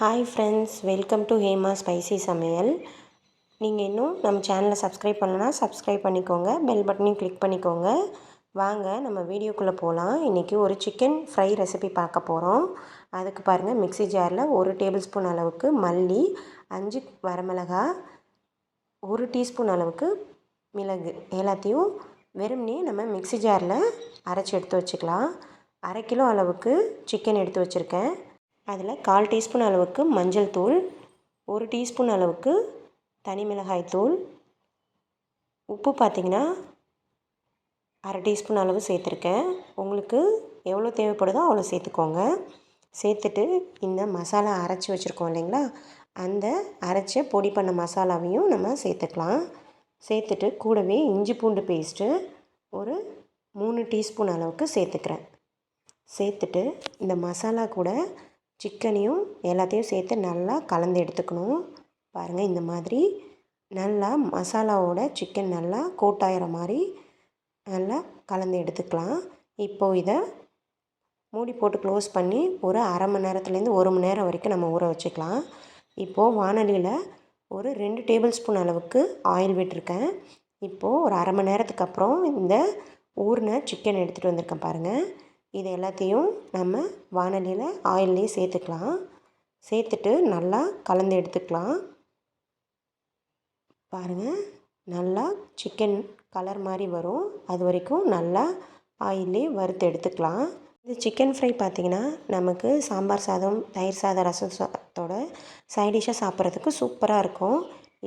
Hi friends welcome to Hema spicy சமையல் நீங்கள் இன்னும் நம்ம சேனலை சப்ஸ்கிரைப் பண்ணலன்னா சப்ஸ்கிரைப் பண்ணிக்கோங்க பெல் பட்டனையும் கிளிக் பண்ணிக்கோங்க. வாங்க நம்ம வீடியோக்குள்ளே போகலாம் இன்றைக்கி ஒரு சிக்கன் ஃப்ரை ரெசிபி பார்க்க போகிறோம் அதுக்கு பாருங்கள் மிக்ஸி ஜாரில் ஒரு டேபிள் ஸ்பூன் அளவுக்கு மல்லி அஞ்சு வரமிளகா ஒரு டீஸ்பூன் அளவுக்கு மிளகு. எல்லாத்தையும் வெறும்னே நம்ம மிக்ஸி ஜாரில் அரைச்சி எடுத்து வச்சுக்கலாம். அரை கிலோ அளவுக்கு சிக்கன் எடுத்து வச்சுருக்கேன். அதில் கால் டீஸ்பூன் அளவுக்கு மஞ்சள் தூள் ஒரு டீஸ்பூன் அளவுக்கு தனி மிளகாய் தூள் உப்பு பார்த்திங்கன்னா அரை டீஸ்பூன் அளவு சேர்த்துருக்கேன். உங்களுக்கு எவ்வளோ தேவைப்படுதோ அவ்வளோ சேர்த்துக்கோங்க. சேர்த்துட்டு இந்த மசாலா அரைச்சி வச்சுருக்கோம் இல்லைங்களா? அந்த அரைச்ச பொடி பண்ண மசாலாவையும் நம்ம சேர்த்துக்கலாம். சேர்த்துட்டு கூடவே இஞ்சி பூண்டு பேஸ்ட்டு ஒரு மூணு டீஸ்பூன் அளவுக்கு சேர்த்துக்கிறேன். சேர்த்துட்டு இந்த மசாலா கூட சிக்கனையும் எல்லாத்தையும் சேர்த்து நல்லா கலந்து எடுத்துக்கணும். பாருங்கள் இந்த மாதிரி நல்லா மசாலாவோட சிக்கன் நல்லா கோட்டாயிற மாதிரி நல்லா கலந்து எடுத்துக்கலாம். இப்போது இதை மூடி போட்டு க்ளோஸ் பண்ணி ஒரு அரை மணி நேரத்துலேருந்து ஒரு மணி நேரம் வரைக்கும் நம்ம ஊற வச்சுக்கலாம். இப்போது வானொலியில் ஒரு ரெண்டு டேபிள் ஸ்பூன் அளவுக்கு ஆயில் விட்டுருக்கேன். இப்போது ஒரு அரை மணி நேரத்துக்கு அப்புறம் இந்த ஊறின சிக்கன் எடுத்துகிட்டு வந்திருக்கேன் பாருங்கள் இது எல்லாத்தையும் நம்ம வானலியில் ஆயில்லையே சேர்த்துக்கலாம். சேர்த்துட்டு நல்லா கலந்து எடுத்துக்கலாம். பாருங்கள் நல்லா சிக்கன் கலர் மாதிரி வரும். அது வரைக்கும் நல்லா ஆயிலே வறுத்து எடுத்துக்கலாம். இந்த சிக்கன் ஃப்ரை பார்த்திங்கன்னா நமக்கு சாம்பார் சாதம் தயிர் சாதம் ரசம் சாதத்தோட சைடிஷாக சாப்பிட்றதுக்கு சூப்பராக இருக்கும்.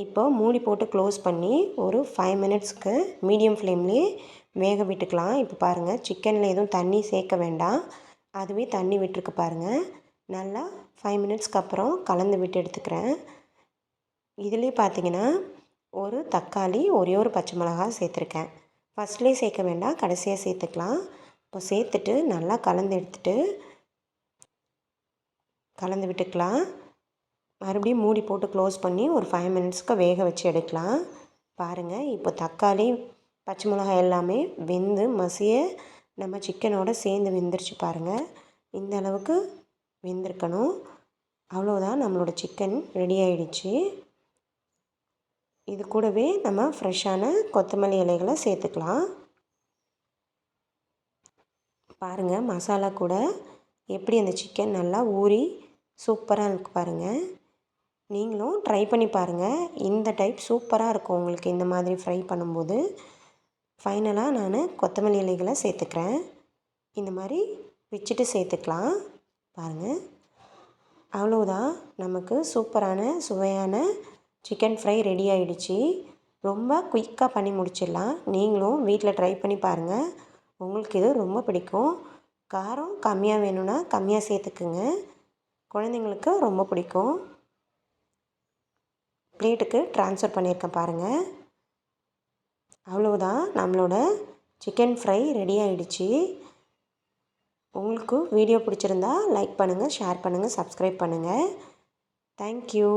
இப்போ மூடி போட்டு க்ளோஸ் பண்ணி ஒரு ஃபைவ் மினிட்ஸ்க்கு மீடியம் ஃப்ளேம்லேயே வேக விட்டுக்கலாம். இப்போ பாருங்கள் சிக்கனில் எதுவும் தண்ணி சேர்க்க வேண்டாம். அதுவே தண்ணி விட்டுருக்கு பாருங்கள் நல்லா ஃபைவ் மினிட்ஸ்க்கு அப்புறம் கலந்து விட்டு எடுத்துக்கிறேன். இதுலேயே பார்த்தீங்கன்னா ஒரு தக்காளி ஒரே ஒரு பச்சை மிளகா சேர்த்துருக்கேன். ஃபஸ்ட்லேயே சேர்க்க வேண்டாம் கடைசியாக சேர்த்துக்கலாம். இப்போ சேர்த்துட்டு நல்லா கலந்து எடுத்துட்டு கலந்து விட்டுக்கலாம். மறுபடியும் மூடி போட்டு க்ளோஸ் பண்ணி ஒரு ஃபைவ் மினிட்ஸ்க்கு வேக வச்சு எடுக்கலாம். பாருங்கள் இப்போ தக்காளி பச்சை மிளகாய் எல்லாமே வெந்து மசிய நம்ம சிக்கனோடு சேர்ந்து வெந்துருச்சு பாருங்கள் இந்த அளவுக்கு வெந்திருக்கணும். அவ்வளோதான் நம்மளோட சிக்கன் ரெடி ஆயிடுச்சு. இது கூடவே நம்ம ஃப்ரெஷ்ஷான கொத்தமல்லி இலைகளை சேர்த்துக்கலாம். பாருங்கள் மசாலா கூட எப்படி அந்த சிக்கன் நல்லா ஊறி சூப்பராக இருக்கு பாருங்கள் நீங்களும் ட்ரை பண்ணி பாருங்கள் இந்த டைப் சூப்பராக இருக்கும் உங்களுக்கு இந்த மாதிரி ஃப்ரை பண்ணும்போது. ஃபைனலாக நான் கொத்தமல்லி இலைகளை சேர்த்துக்கிறேன். இந்த மாதிரி வச்சுட்டு சேர்த்துக்கலாம். பாருங்கள் அவ்வளோதான் நமக்கு சூப்பரான சுவையான சிக்கன் ஃப்ரை ரெடி ஆகிடுச்சி ரொம்ப குயிக்காக பண்ணி முடிச்சிடலாம். நீங்களும் வீட்டில் ட்ரை பண்ணி பாருங்கள் உங்களுக்கு இது ரொம்ப பிடிக்கும். காரம் கம்மியாக வேணும்னா கம்மியாக சேர்த்துக்குங்க. குழந்தைங்களுக்கு ரொம்ப பிடிக்கும். ப்ளேட்டுக்கு ட்ரான்ஸ்ஃபர் பண்ணியிருக்கேன் பாருங்கள் அவ்வளோதான் நம்மளோட சிக்கன் ஃப்ரை ரெடி ஆகிடுச்சு உங்களுக்கு வீடியோ பிடிச்சிருந்தா லைக் பண்ணுங்கள் ஷேர் பண்ணுங்கள் சப்ஸ்கிரைப் பண்ணுங்கள் தேங்க்யூ